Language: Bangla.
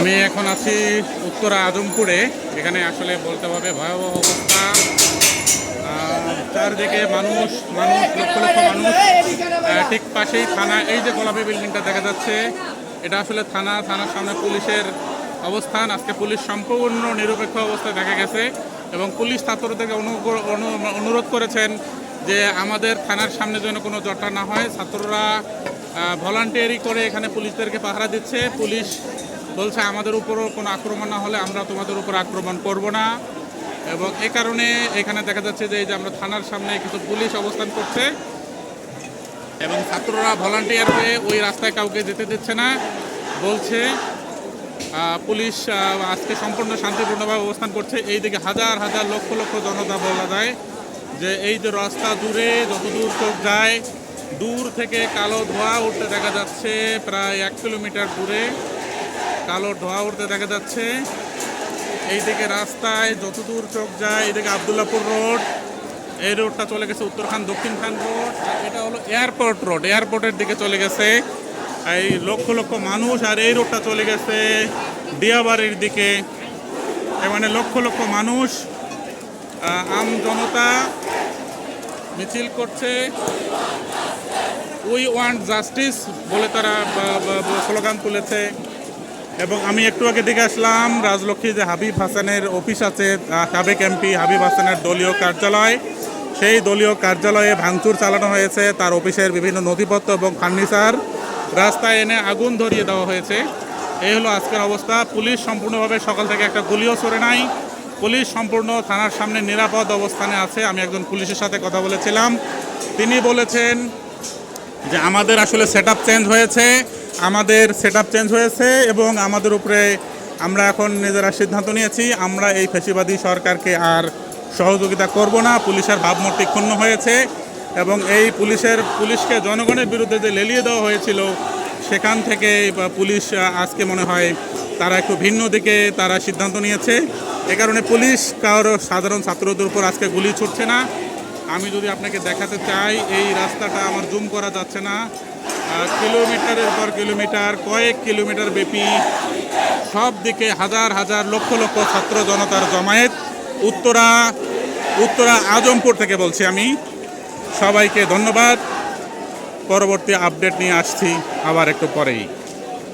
আমি এখন আছি উত্তরা আজমপুরে এখানে আসলে বলতে হবে ভয়াবহ অবস্থা। চারদিকে মানুষ মানুষ, লক্ষ লক্ষ মানুষ ঠিক পাশেই থানা, এই যে গোলাপি বিল্ডিংটা দেখা যাচ্ছে, এটা আসলে থানা, থানার সামনে পুলিশের অবস্থান। আজকে পুলিশ সম্পূর্ণ নিরপেক্ষ অবস্থায় দেখা গেছে এবং পুলিশ ছাত্রদেরকে অনু- অনু- অনুরোধ করেছেন যে আমাদের থানার সামনে যেন কোনো জটলা না হয়। ছাত্ররা ভলান্টিয়ারি করে এখানে পুলিশদেরকে পাহারা দিচ্ছে। পুলিশ বলছে, আমাদের উপরও কোনো আক্রমণ না হলে আমরা তোমাদের উপর আক্রমণ করব না। এবং এ কারণে এখানে দেখা যাচ্ছে যে এই যে আমরা থানার সামনে কিছু পুলিশ অবস্থান করছে, এবং ছাত্ররা ভলান্টিয়ার হয়ে ওই রাস্তায় কাউকে যেতে দিচ্ছে না। বলছে পুলিশ আজকে সম্পূর্ণ শান্তিপূর্ণভাবে অবস্থান করছে। এইদিকে হাজার হাজার লক্ষ লক্ষ জনতা বলা যায় যে এই যে রাস্তা দূরে যত দূর চোখ যায়, দূর থেকে কালো ধোঁয়া উঠতে দেখা যাচ্ছে প্রায় এক কিলোমিটার দূরে। কালো ধোঁয়া উঠতে দেখা যাচ্ছে। এইদিকে রাস্তায় যত দূর চোখ যায়, এইদিকে আবদুল্লাপুর রোড। এই রোডটা চলে গেছে উত্তরখান দক্ষিণ খান রোড। আর এটা হলো এয়ারপোর্ট রোড। এয়ারপোর্টের দিকে চলে গেছে। এই লক্ষ লক্ষ মানুষ আর এই রোডটা চলে গেছে দিয়াবাড়ির দিকে। মানে লক্ষ লক্ষ মানুষ আম জনতা মিছিল করছে। উই ওয়ান্ট জাস্টিস বলে তারা স্লোগান তুলেছে। এবং আমি একটু আগে দিকে আসলাম রাজলক্ষ্মী যে হাবিব হাসানের অফিস আছে সাবেক এমপি হাবিব হাসানের দলীয় কার্যালয়। সেই দলীয় কার্যালয়ে ভাঙচুর চালানো হয়েছে, তার অফিসের বিভিন্ন নথিপত্র এবং ফার্নিচার রাস্তায় এনে আগুন ধরিয়ে দেওয়া হয়েছে। এই হলো আজকের অবস্থা। পুলিশ সম্পূর্ণভাবে সকাল থেকে একটা গুলিও সরে নাই। পুলিশ সম্পূর্ণ থানার সামনে নিরাপদ অবস্থানে আছে। আমি একজন পুলিশের সাথে কথা বলেছিলাম। তিনি বলেছেন যে আমাদের আসলে সেট চেঞ্জ হয়েছে, আমাদের সেট চেঞ্জ হয়েছে এবং আমাদের উপরে আমরা এখন নিজেরা সিদ্ধান্ত নিয়েছি, আমরা এই ফেসিবাদী সরকারকে আর সহযোগিতা করব না, পুলিশের ভাবমূর্তি ক্ষুণ্ণ হয়েছে এবং এই পুলিশের, পুলিশকে জনগণের বিরুদ্ধে যে লেলিয়ে দেওয়া হয়েছিল, সেখান থেকে পুলিশ আজকে মনে হয় তারা একটু ভিন্ন দিকে তারা সিদ্ধান্ত নিয়েছে। এ কারণে পুলিশ কারও সাধারণ ছাত্রদের উপর আজকে গুলি ছুটছে না। আমি যদি আপনাকে দেখাতে চাই, এই রাস্তাটা আমার জুম করা যাচ্ছে না। কিলোমিটারের পর কিলোমিটার, কয়েক কিলোমিটার ব্যাপী সব দিকে হাজার হাজার লক্ষ লক্ষ ছাত্র জনতার জমায়েত। উত্তরা উত্তরা আজমপুর থেকে বলছি আমি। সবাইকে ধন্যবাদ। পরবর্তী আপডেট নিয়ে আসছি আবার একটু পরেই।